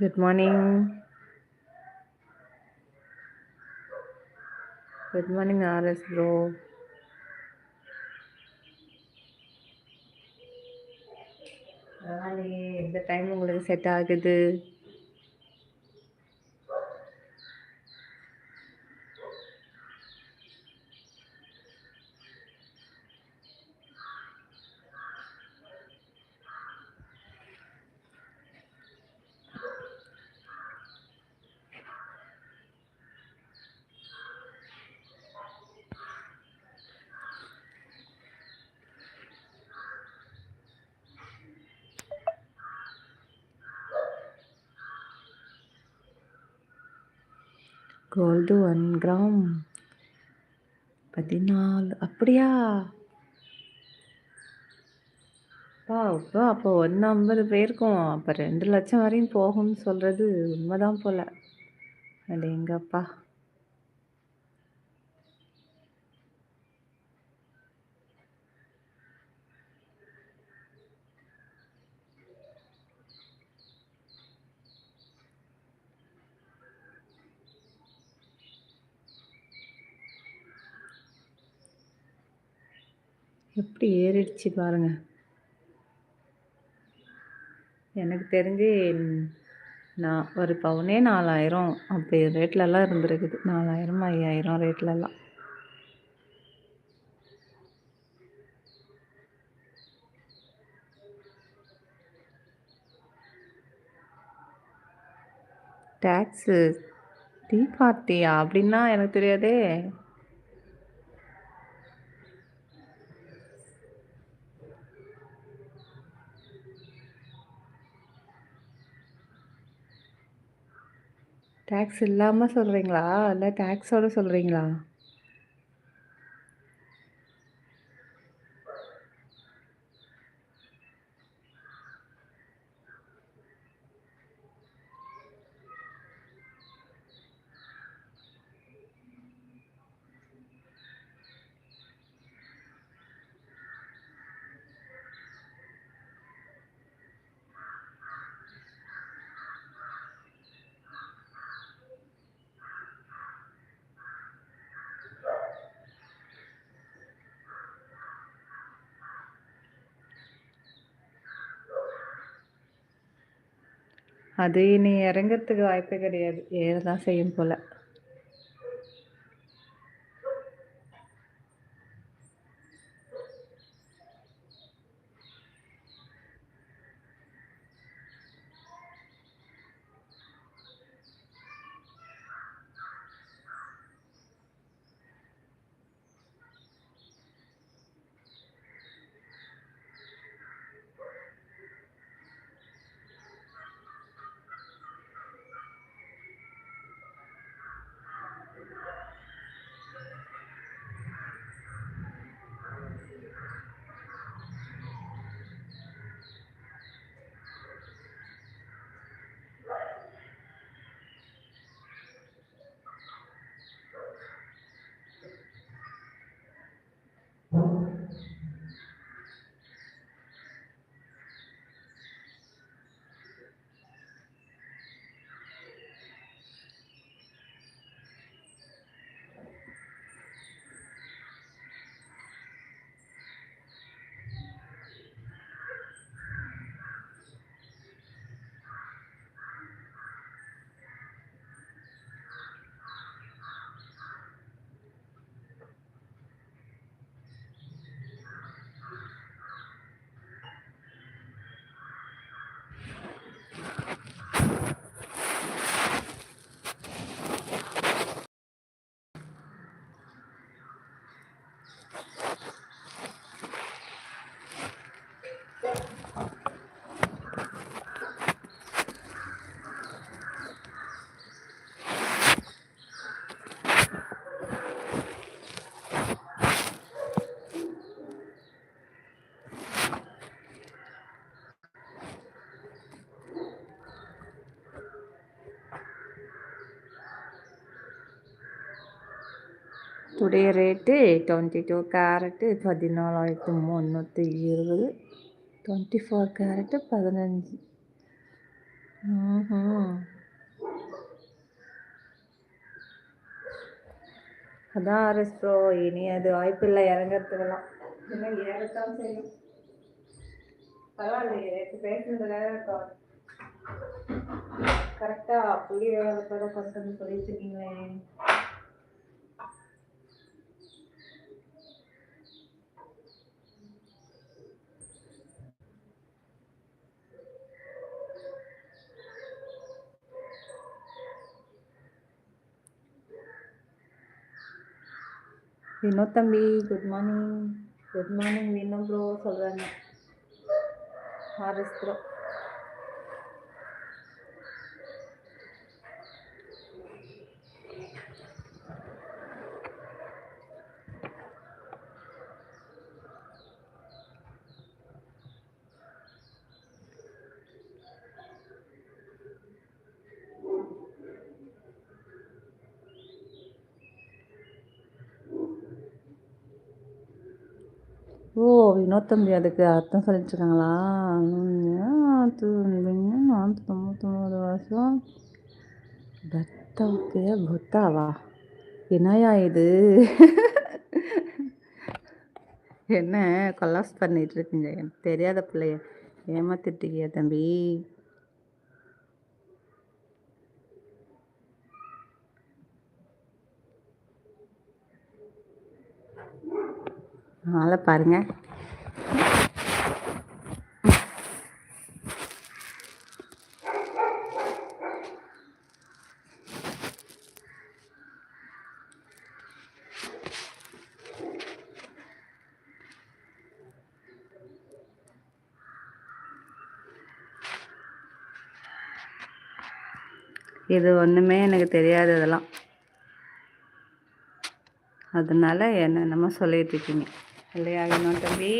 Good morning good morning RS bro எந்த time உங்களுக்கு set ஆகுது. Gold one gram. பதினாலு. அப்படியா? அப்பா அப்பா அப்போ ஒன்று ஐம்பது போயிருக்கோம் அப்போ ரெண்டு லட்சம் வரையும் போகும்னு சொல்கிறது உண்மைதான் போல். அடேங்கப்பா. எப்படி ஏறிடுச்சு பாருங்க. எனக்கு தெரிஞ்சு நான் ஒரு பவுனே நாலாயிரம் அப்படி ரேட்லலாம் இருந்திருக்குது. நாலாயிரம் ஐயாயிரம் ரேட்லலாம். டேக்ஸு டீ பார்ட்டியா அப்படின்னா எனக்கு தெரியாதே. டேக்ஸ் இல்லாமல் சொல்கிறீங்களா இல்லை டேக்ஸோடு சொல்கிறீங்களா அது இனி இறங்கறதுக்கு வாய்ப்பே கிடையாது. ஏறதான் செய்யும் போல். Today rate twenty two carat பதினாலாயிரத்து முந்நூற்றி இருபது டுவெண்ட்டி ஃபோர் கேரட்டு பதினஞ்சு அதான் ஆர்எஸ் ப்ரோ. இனி அது வாய்ப்பில்ல இறங்கறதுக்கெல்லாம். இன்னும் ஏறத்தான் செய்யும். பரவாயில்லையே நேத்து பேசுனதுல கரெக்டாக புள்ளி விவரத்தோட கொண்டு வந்து சொல்லிட்டு இருக்கீங்களே! வினோ தம்பி good morning. Good morning Vino bro சொல்கிறாங்க ஹாரஸ் ப்ரோ. இன்னொருத்தம்பி தம்பி அதுக்கு அர்த்தம் சொல்லிட்டு இருக்காங்களா? தொண்ணூத்தொன்பது வருஷம் பத்தாவுக்கு புத்தாவா? என்னையா இது? என்ன கொலாப்ஸ் பண்ணிட்டு இருக்கீங்க? எனக்கு தெரியாத பிள்ளைய ஏமாத்திட்டீங்க தம்பி. ஆள பாருங்க. இது ஒன்றுமே எனக்கு தெரியாது இதெல்லாம். அதனால என்னென்னமோ சொல்லிகிட்ருக்கீங்க இல்லையா இன்னும் தம்பி?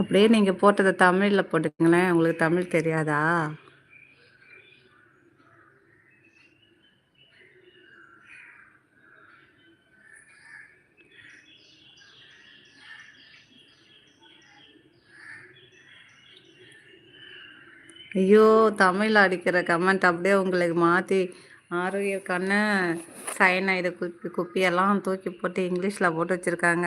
அப்படியே நீங்க போட்டதை தமிழ்ல போட்டுக்கங்களேன். உங்களுக்கு தமிழ் தெரியாதா? ஐயோ! தமிழ் அடிக்கிற கமெண்ட் அப்படியே உங்களுக்கு மாத்தி ஆரோக்கியக்கான சைன் சயனைடு குப்பி குப்பியெல்லாம் தூக்கி போட்டு இங்கிலீஷ்ல போட்டு வச்சிருக்காங்க.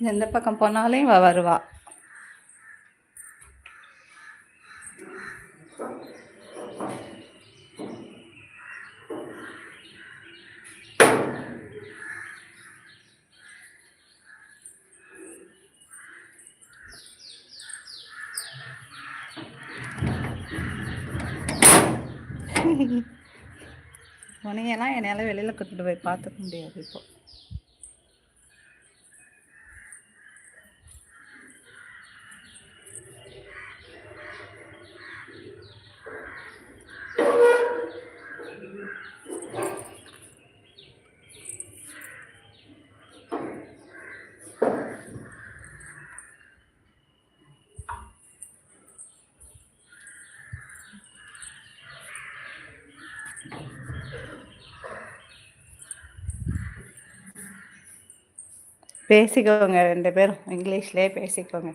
எந்த பக்கம் போனாலும் இவ வருவா. உனையெல்லாம் என்னால் வெளியில் கூட்டிட்டு போய் பார்த்துக்க முடியாது இப்போது பேசிக்கோங்க ரெண்டு பேரும். இங்கிலீஷ்லயே பேசிக்கோங்க.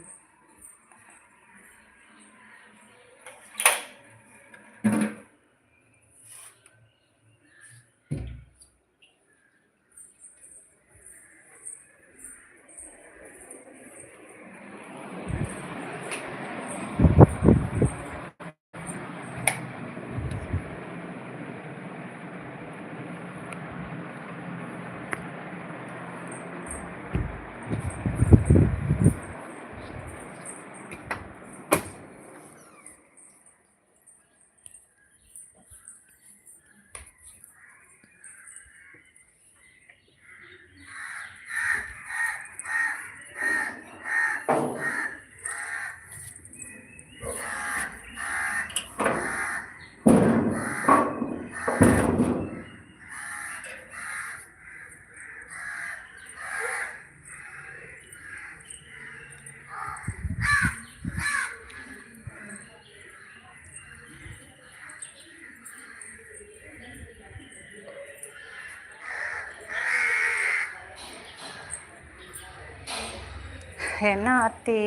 என்ன ஆர்த்தி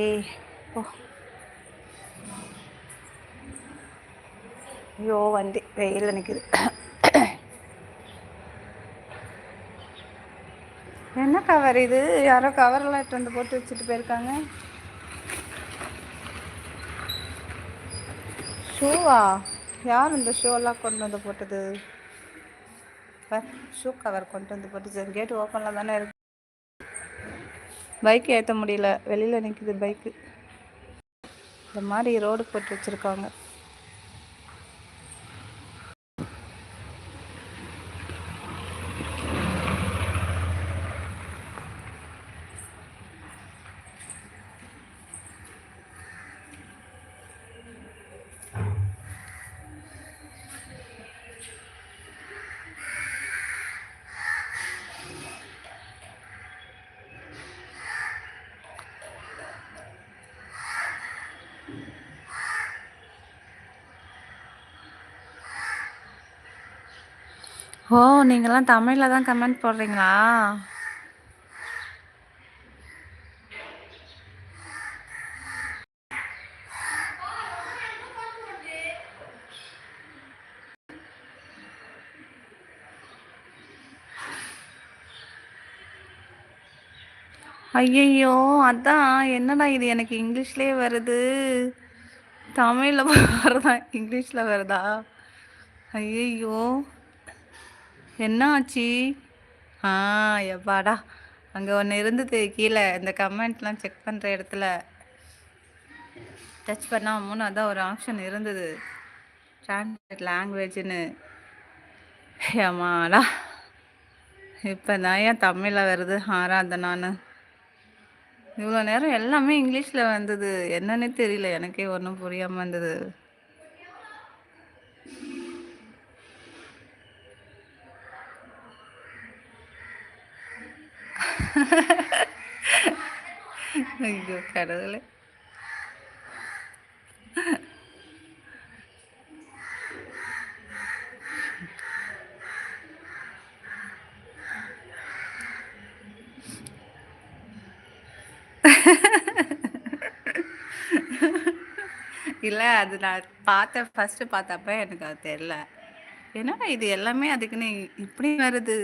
ஓ ஐயோ வண்டி வெயிலில் நிற்குது என்ன கவர் இது? யாரோ கவரெல்லாம் எடுத்து வந்து போட்டு வச்சுட்டு போயிருக்காங்க. ஷூவா யார் இந்த ஷூவெல்லாம் கொண்டு வந்து போட்டது? ஷூ கவர் கொண்டு வந்து போட்டுச்சு. கேட் ஓப்பனில் தானே இருக்கு. பைக் ஏற்ற முடியல. வெளியில் நிற்குது பைக்கு. இந்த மாதிரி ரோடு போட்டு வச்சுருக்காங்க. ஓ நீங்கெல்லாம் தமிழில் தான் கமெண்ட் போடுறீங்களா? ஐயையோ அதான். என்னடா இது? எனக்கு இங்கிலீஷ்லேயே வருது. தமிழில் வருதா? இங்கிலீஷில் வருதா? ஐயையோ. என்ன ஆச்சு ஆ எப்பாடா அங்கே ஒன்று இருந்தது கீழே. இந்த கமெண்ட்லாம் செக் பண்ணுற இடத்துல. டச் பண்ணால் மூணு அதான் ஒரு ஆப்ஷன் இருந்தது. ட்ரான்ஸ்லேட் லாங்குவேஜ்னு ஏமாடா. இப்போ தான் ஏன் தமிழில் வருது? ஆராதனான்னு இவ்வளோ நேரம் எல்லாமே இங்கிலீஷில் வந்தது. என்னன்னே தெரியல. எனக்கே ஒன்றும் புரியாமல் இருந்தது ஐயோ கடவுளே. இல்லை அது நான் பார்த்தேன் ஃபஸ்ட்டு பார்த்தப்ப எனக்கு அது தெரில ஏன்னா இது எல்லாமே அதுக்குன்னு இப்படி வருது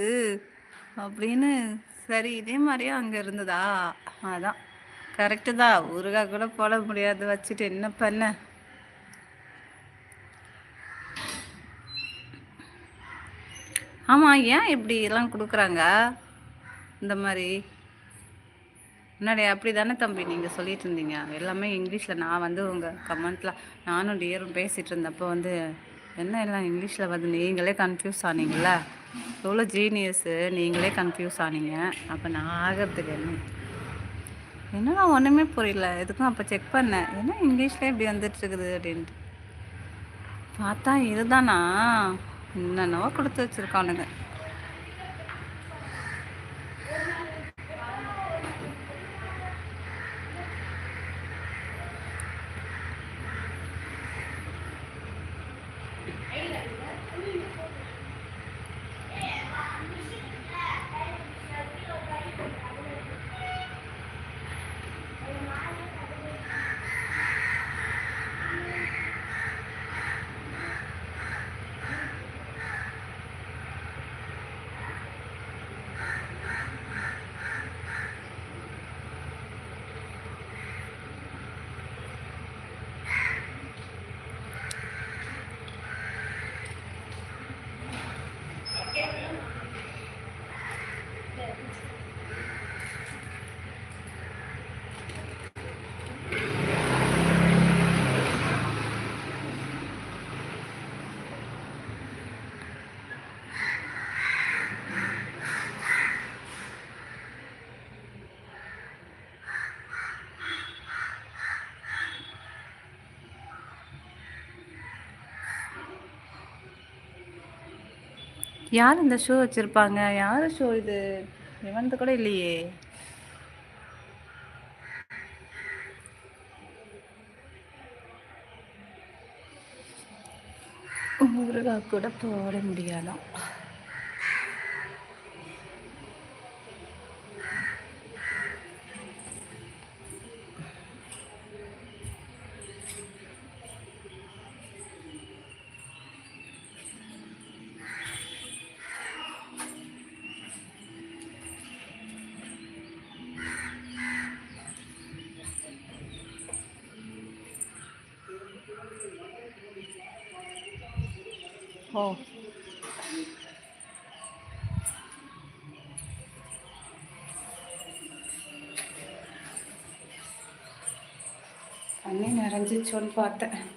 அப்படின்னு சரி இதே மாதிரியே அங்கே இருந்ததா? அதான். கரெக்டு தான். ஊறுகாய் கூட போட முடியாது. வச்சுட்டு என்ன பண்ண? ஆமாம் ஏன் இப்படி எல்லாம் கொடுக்குறாங்க? இந்த மாதிரி. முன்னாடி அப்படி தானே தம்பி நீங்கள் சொல்லிட்டு இருந்தீங்க. எல்லாமே இங்கிலீஷில். நான் வந்து உங்கள் கமெண்ட்டில் நானும் டியரும் பேசிகிட்டு இருந்தப்போ வந்து என்ன எல்லாம் இங்கிலீஷில் வந்து நீங்களே கன்ஃபியூஸ் ஆனீங்களே எவ்வளோ ஜீனியஸு நீங்களே கன்ஃபியூஸ் ஆனீங்க. அப்போ நான் ஆகிறதுக்கு என்ன? என்னடா ஒன்றுமே புரியல. எதுக்கும் அப்போ செக் பண்ணேன் என்ன இங்கிலீஷ்லேயே இப்படி வந்துட்டுருக்குது அப்படின்ட்டு. பார்த்தா இதுதானா? என்னென்னவோ கொடுத்து வச்சுருக்கானுங்க. யார் இந்த ஷோ வச்சுருப்பாங்க? யார் ஷோ இது? இவன்து கூட இல்லையே. முருகா கூட போட முடியாதான். ஓ. தண்ணி நிறைஞ்சிச்சோன்னு பார்த்தேன்.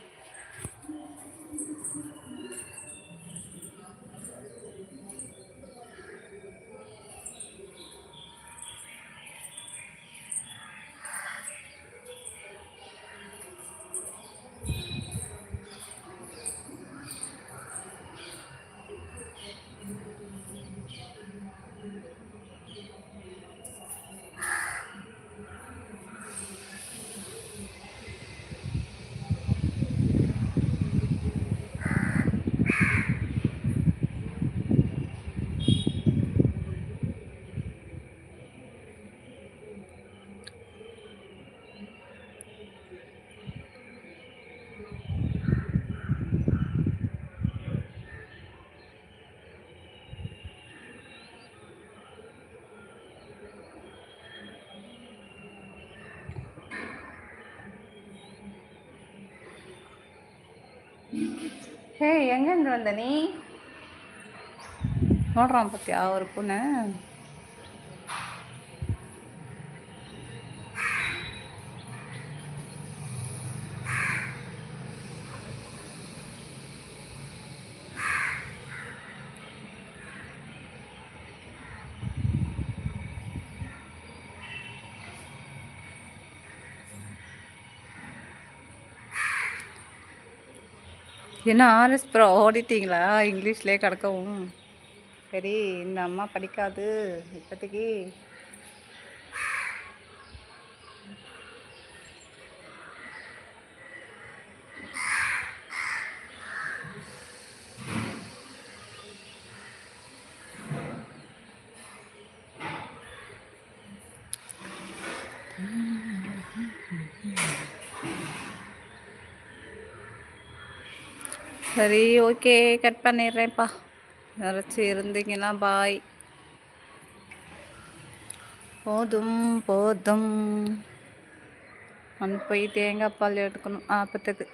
ಹೇ ಹೆಂಗಂಗೆ ಬಂದ ನೀ ನೋಡ್ರ ಪತ್ಯ ಅವ್ರ ಪುನಃ என்ன ஆர்எஸ் ப்ரோ ஓடிட்டீங்களா? இங்கிலீஷ்லேயே கிடக்கவும். சரி இந்த அம்மா படிக்காது. இப்போதைக்கு சரி ஓகே கட் பண்ணிடுறேன்ப்பா. யாராச்சும் இருந்தீங்கன்னா பாய் போதும் போதும். அனுப்பி போய் தேங்காய் பால் எடுக்கணும் ஆப்பத்துக்கு